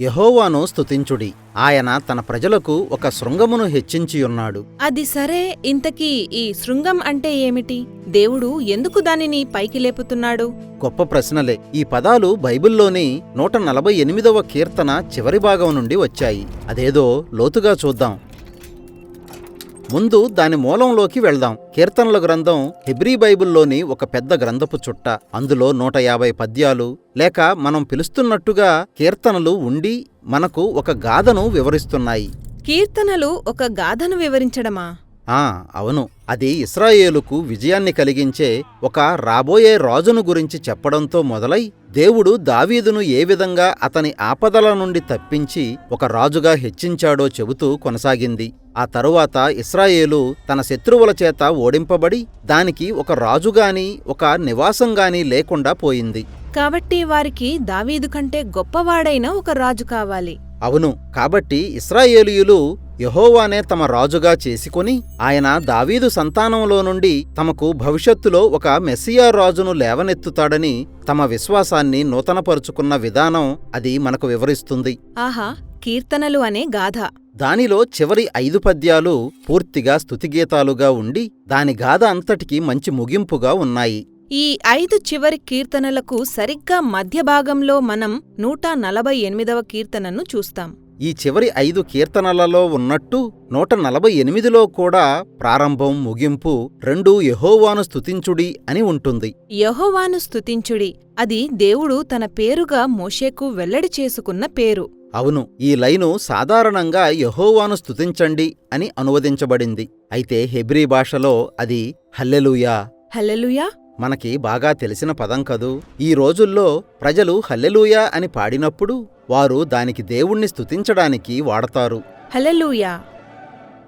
యహోవాను స్తుతించుడి. ఆయన తన ప్రజలకు ఒక శృంగమును హెచ్చించియున్నాడు. అది సరే ఇంతకీ ఈ శృంగం అంటే ఏమిటి? దేవుడు ఎందుకు దానిని పైకి లేపుతున్నాడు? గొప్ప ప్రశ్నలే. ఈ పదాలు బైబిల్లోని నూట నలభై ఎనిమిదవ కీర్తన చివరి భాగం నుండి వచ్చాయి. అదేదో లోతుగా చూద్దాం. ముందు దాని మూలంలోకి వెళ్దాం. కీర్తనల గ్రంథం హెబ్రీ బైబిల్లోని ఒక పెద్ద గ్రంథపు చుట్ట. అందులో నూట యాభై పద్యాలు. లేక మనం పిలుస్తున్నట్టుగా కీర్తనలు ఉండి మనకు ఒక గాథను వివరిస్తున్నాయి. కీర్తనలు ఒక గాథను వివరించడమా? ఆ అవును. అది ఇస్రాయేలుకు విజయాన్ని కలిగించే ఒక రాబోయే రాజును గురించి చెప్పడంతో మొదలై దేవుడు దావీదును ఏ విధంగా అతని ఆపదల నుండి తప్పించి ఒక రాజుగా హెచ్చించాడో చెబుతూ కొనసాగింది. ఆ తరువాత ఇస్రాయేలు తన శత్రువుల చేత ఓడింపబడి దానికి ఒక రాజుగాని ఒక నివాసంగాని లేకుండా పోయింది. కాబట్టి వారికి దావీదు కంటే గొప్పవాడైన ఒక రాజు కావాలి. అవును. కాబట్టి ఇస్రాయేలీయులు యహోవానే తమ రాజుగా చేసుకొని ఆయన దావీదు సంతానంలో నుండి తమకు భవిష్యత్తులో ఒక మెస్సియా రాజును లేవనెత్తుతాడని తమ విశ్వాసాన్ని నూతనపరుచుకున్న విధానం అది మనకు వివరిస్తుంది. ఆహా కీర్తనలు అనే గాథ. దానిలో చివరి ఐదు పద్యాలు పూర్తిగా స్తుతిగీతాలుగా ఉండి దాని గాథ అంతటికీ మంచి ముగింపుగా ఉన్నాయి. ఈ ఐదు చివరి కీర్తనలకు సరిగ్గా మధ్య భాగంలో మనం నూట నలభై ఎనిమిదవ కీర్తనను చూస్తాం. ఈ చివరి ఐదు కీర్తనలలో ఉన్నట్టు నూట నలభై ఎనిమిదిలో కూడా ప్రారంభం ముగింపు రెండు యెహోవాను స్తుతించుడి అని ఉంటుంది. యహోవాను స్తుతించుడి. అది దేవుడు తన పేరుగా మోషేకు వెల్లడి చేసుకున్న పేరు. అవును ఈ లైను సాధారణంగా యెహోవాను స్తుతించండి అని అనువదించబడింది. అయితే హెబ్రీ భాషలో అది హల్లెలూయా. హల్లెలూయా? మనకి బాగా తెలిసిన పదం కదూ? ఈ రోజుల్లో ప్రజలు హల్లెలూయా అని పాడినప్పుడు వారు దానికి దేవుణ్ణి స్తుతించడానికి వాడతారు. హల్లెలూయా.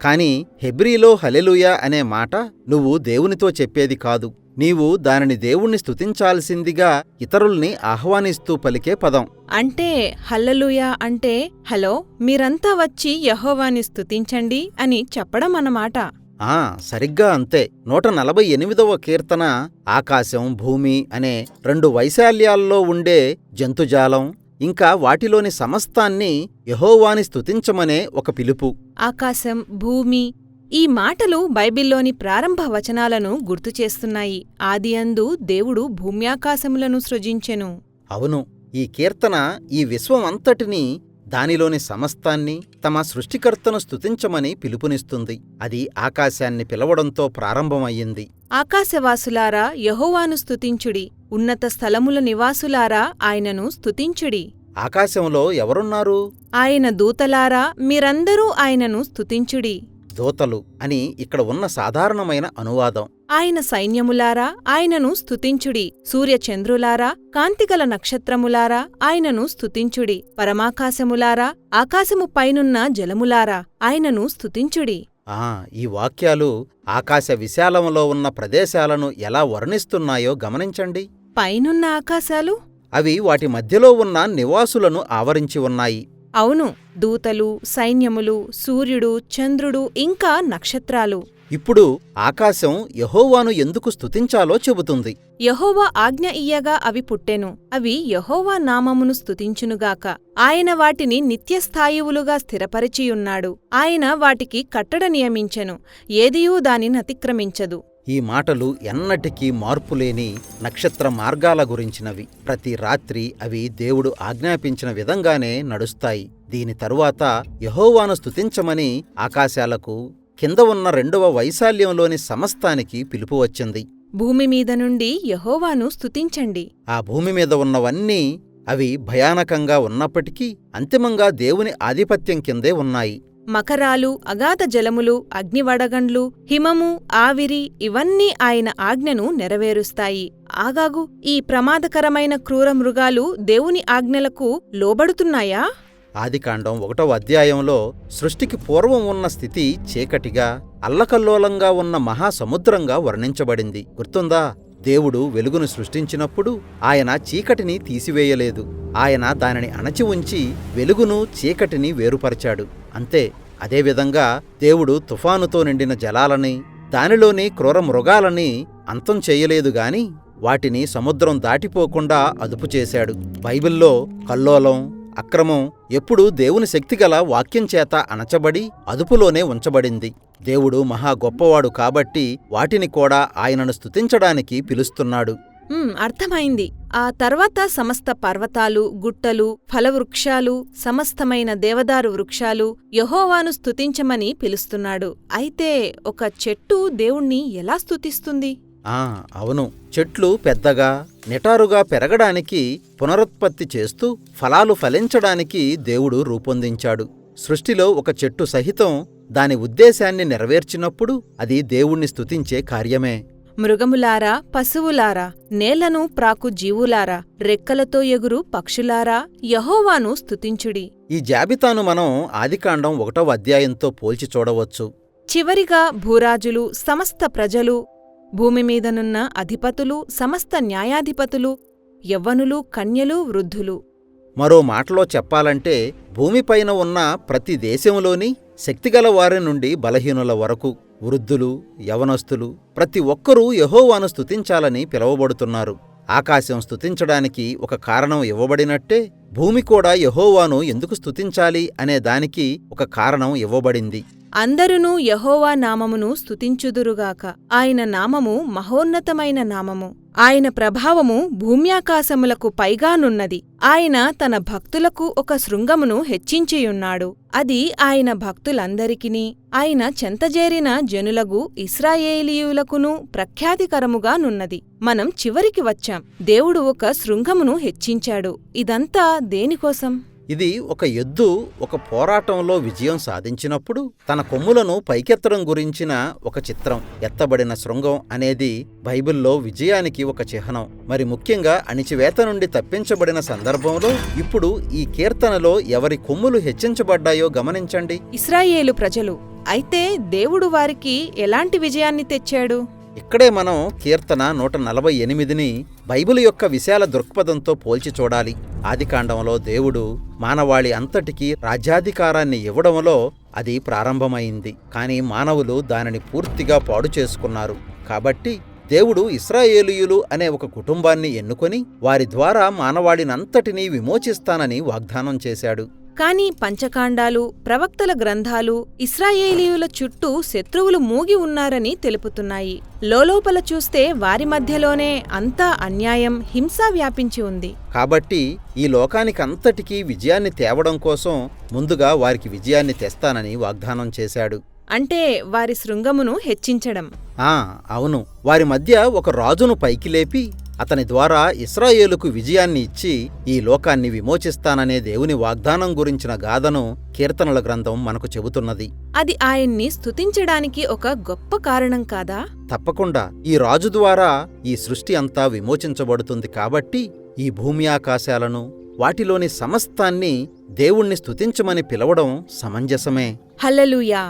కాని హెబ్రీలో హలెలుయా అనే మాట నువ్వు దేవునితో చెప్పేది కాదు. నీవు దానిని దేవుణ్ణి స్తుతించాల్సిందిగా ఇతరుల్ని ఆహ్వానిస్తూ పలికే పదం. అంటే హల్లెలూయా అంటే హలో మీరంతా వచ్చి యహోవాని స్తుతించండి అని చెప్పడం అన్నమాట ఆ సరిగ్గా అంతే. నూట నలభై ఎనిమిదవ కీర్తన ఆకాశం భూమి అనే రెండు వైశాల్యాల్లో ఉండే జంతుజాలం ఇంకా వాటిలోని సమస్తాన్ని యహోవాని స్తుతించమనే ఒక పిలుపు. ఆకాశం భూమి ఈ మాటలు బైబిల్లోని ప్రారంభ వచనాలను గుర్తుచేస్తున్నాయి ఆదియందు దేవుడు భూమ్యాకాశములను సృజించెను. అవును ఈ కీర్తన ఈ విశ్వం అంతటినీ దానిలోని సమస్తాన్ని తమ సృష్టికర్తను స్తుతించమని పిలుపునిస్తుంది. అది ఆకాశాన్ని పిలవడంతో ప్రారంభమయ్యింది. ఆకాశవాసులారా యహోవాను స్తుతించుడి. ఉన్నత స్థలముల నివాసులారా ఆయనను స్తుతించుడి. ఆకాశంలో ఎవరున్నారు? ఆయన దూతలారా మీరందరూ ఆయనను స్తుతించుడి. దూతలు అని ఇక్కడ ఉన్న సాధారణమైన అనువాదం. ఆయన సైన్యములారా ఆయనను స్తుతించుడి. సూర్యచంద్రులారా కాంతిగల నక్షత్రములారా ఆయనను స్తుతించుడి. పరమాకాశములారా ఆకాశము పైనున్న జలములారా ఆయనను స్తుతించుడి. ఆ ఈ వాక్యాలు ఆకాశ విశాలంలో ఉన్న ప్రదేశాలను ఎలా వర్ణిస్తున్నాయో గమనించండి. పైనున్న ఆకాశాలు? అవి వాటి మధ్యలో ఉన్న నివాసులను ఆవరించి ఉన్నాయి. అవును దూతలు సైన్యములు సూర్యుడు చంద్రుడు ఇంకా నక్షత్రాలు. ఇప్పుడు ఆకాశం యహోవాను ఎందుకు స్తుతించాలో చెబుతుంది. యహోవా ఆజ్ఞ ఇయ్యగా అవి పుట్టెను అవి యహోవా నామమును స్తుతించునుగాక ఆయన వాటిని నిత్యస్థాయువులుగా స్థిరపరిచియున్నాడు ఆయన వాటికి కట్టడ నియమించెను ఏదియూ దానినతిక్రమించదు ఈ మాటలు ఎన్నటికీ మార్పులేని నక్షత్ర మార్గాల గురించినవి. ప్రతి రాత్రి అవి దేవుడు ఆజ్ఞాపించిన విధంగానే నడుస్తాయి. దీని తరువాత యహోవాను స్తుతించమని ఆకాశాలకు కింద ఉన్న రెండవ వైశాల్యంలోని సమస్తానికి పిలుపు వచ్చింది. భూమి మీద నుండి యహోవాను స్తుతించండి. ఆ భూమి మీద ఉన్నవన్నీ అవి భయానకంగా ఉన్నప్పటికీ అంతిమంగా దేవుని ఆధిపత్యం కిందే ఉన్నాయి. మకరాలు అగాధ జలములు అగ్నివడగండ్లు హిమము ఆవిరి ఇవన్నీ ఆయన ఆజ్ఞను నెరవేరుస్తాయి. ఆగాగు ఈ ప్రమాదకరమైన క్రూర మృగాలు దేవుని ఆజ్ఞలకు లోబడుతున్నాయా? ఆదికాండం ఒకటవ అధ్యాయంలో సృష్టికి పూర్వం ఉన్న స్థితి చీకటిగా అల్లకల్లోలంగా ఉన్న మహాసముద్రంగా వర్ణించబడింది. గుర్తుందా? దేవుడు వెలుగును సృష్టించినప్పుడు ఆయన చీకటిని తీసివేయలేదు. ఆయన దానిని అణచి ఉంచి వెలుగును చీకటిని వేరుపరిచాడు. అంతే అదేవిధంగా దేవుడు తుఫానుతో నిండిన జలాలని దానిలోని క్రూర మృగాలని అంతం చేయలేదు గాని వాటిని సముద్రం దాటిపోకుండా అదుపు చేశాడు. బైబిల్లో కల్లోలం అక్రమం ఎప్పుడు దేవుని శక్తిగల వాక్యం చేత అణచబడి అదుపులోనే ఉంచబడింది. దేవుడు మహా గొప్పవాడు కాబట్టి వాటిని కూడా ఆయనను స్తుతించడానికి పిలుస్తున్నాడు. అర్థమైంది. ఆ తర్వాత సమస్త పర్వతాలు గుట్టలు ఫలవృక్షాలు సమస్తమైన దేవదారు వృక్షాలు యహోవాను స్తుతించమని పిలుస్తున్నాడు. అయితే ఒక చెట్టు దేవుణ్ణి ఎలా స్తుతిస్తుంది? ఆ అవును. చెట్లు పెద్దగా నిటారుగా పెరగడానికి పునరుత్పత్తి చేస్తూ ఫలాలు ఫలించడానికి దేవుడు రూపొందించాడు. సృష్టిలో ఒక చెట్టు సహితం దాని ఉద్దేశాన్ని నెరవేర్చినప్పుడు అది దేవుణ్ణి స్తుతించే కార్యమే. మృగములారా పశువులారా నేలను ప్రాకు జీవులారా రెక్కలతో ఎగురు పక్షులారా యహోవాను స్తుతించుడి. ఈ జాబితాను మనం ఆదికాండం ఒకటవ అధ్యాయంతో పోల్చి చూడవచ్చు. చివరిగా భూరాజులు సమస్త ప్రజలు భూమి మీదనున్న అధిపతులు సమస్త న్యాయాధిపతులు యవ్వనులు కన్యలు వృద్ధులు. మరో మాటలో చెప్పాలంటే భూమిపైన ఉన్న ప్రతి దేశంలోని శక్తిగల వారి నుండి బలహీనుల వరకు వృద్ధులు యవనస్తులు ప్రతి ఒక్కరూ యహోవాను స్తుతించాలని పిలువబడుతున్నారు. ఆకాశం స్తుతించడానికి ఒక కారణం ఇవ్వబడినట్టే భూమి కూడా యహోవాను ఎందుకు స్తుతించాలి అనే దానికి ఒక కారణం ఇవ్వబడింది. అందరునూ యహోవా నామమును స్తుతించుదురుగాక. ఆయన నామము మహోన్నతమైన నామము. ఆయన ప్రభావము భూమ్యాకాశములకు పైగానున్నది ఆయన తన భక్తులకు ఒక శృంగమును హెచ్చించియున్నాడు. అది ఆయన భక్తులందరికినీ ఆయన చెంతజేరిన జనులగు ఇస్రాయేలీయులకును ప్రఖ్యాతికరముగానున్నది మనం చివరికి వచ్చాం. దేవుడు ఒక శృంగమును హెచ్చించాడు. ఇదంతా దేనికోసం? ఇది ఒక ఎద్దు ఒక పోరాటంలో విజయం సాధించినప్పుడు తన కొమ్ములను పైకెత్తడం గురించిన ఒక చిత్రం. ఎత్తబడిన శృంగం అనేది బైబిల్లో విజయానికి ఒక చిహ్నం. మరి ముఖ్యంగా అణిచివేత నుండి తప్పించబడిన సందర్భంలో ఇప్పుడు ఈ కీర్తనలో ఎవరి కొమ్ములు హెచ్చించబడ్డాయో గమనించండి. ఇస్రాయేలు ప్రజలు అయితే దేవుడు వారికి ఎలాంటి విజయాన్ని తెచ్చాడు? ఇక్కడే మనం కీర్తన నూట నలభై ఎనిమిదిని బైబిల్ యొక్క విశాల దృక్పథంతో పోల్చి చూడాలి. ఆదికాండంలో దేవుడు మానవాళి అంతటికీ రాజ్యాధికారాన్ని ఇవ్వడంలో అది ప్రారంభమైంది. కానీ మానవులు దానిని పూర్తిగా పాడు చేసుకున్నారు. కాబట్టి దేవుడు ఇస్రాయేలీయులు అనే ఒక కుటుంబాన్ని ఎన్నుకొని వారి ద్వారా మానవాళినంతటినీ విమోచిస్తానని వాగ్దానం చేశాడు. కాని పంచకాండాలు ప్రవక్తల గ్రంథాలు ఇస్రాయేలీయుల చుట్టూ శత్రువులు మూగి ఉన్నారని తెలుపుతున్నాయి. లోలోపల చూస్తే వారి మధ్యలోనే అంతా అన్యాయం హింస వ్యాపించి ఉంది. కాబట్టి ఈ లోకానికంతటికీ విజయాన్ని తేవడం కోసం ముందుగా వారికి విజయాన్ని తెస్తానని వాగ్దానం చేశాడు. అంటే వారి శృంగమును హెచ్చించడం. ఆ అవును. వారి మధ్య ఒక రాజును పైకి లేపి అతని ద్వారా ఇస్రాయేలుకు విజయాన్ని ఇచ్చి ఈ లోకాన్ని విమోచిస్తాననే దేవుని వాగ్దానం గురించిన గాథను కీర్తనల గ్రంథం మనకు చెబుతున్నది. అది ఆయన్ని స్తుతించడానికి ఒక గొప్ప కారణం కాదా? తప్పకుండా ఈ రాజు ద్వారా ఈ సృష్టి అంతా విమోచించబడుతుంది కాబట్టి ఈ భూమి ఆకాశాలను వాటిలోని సమస్తాన్ని దేవుణ్ణి స్తుతించమని పిలవడం సమంజసమే. హల్లెలూయా!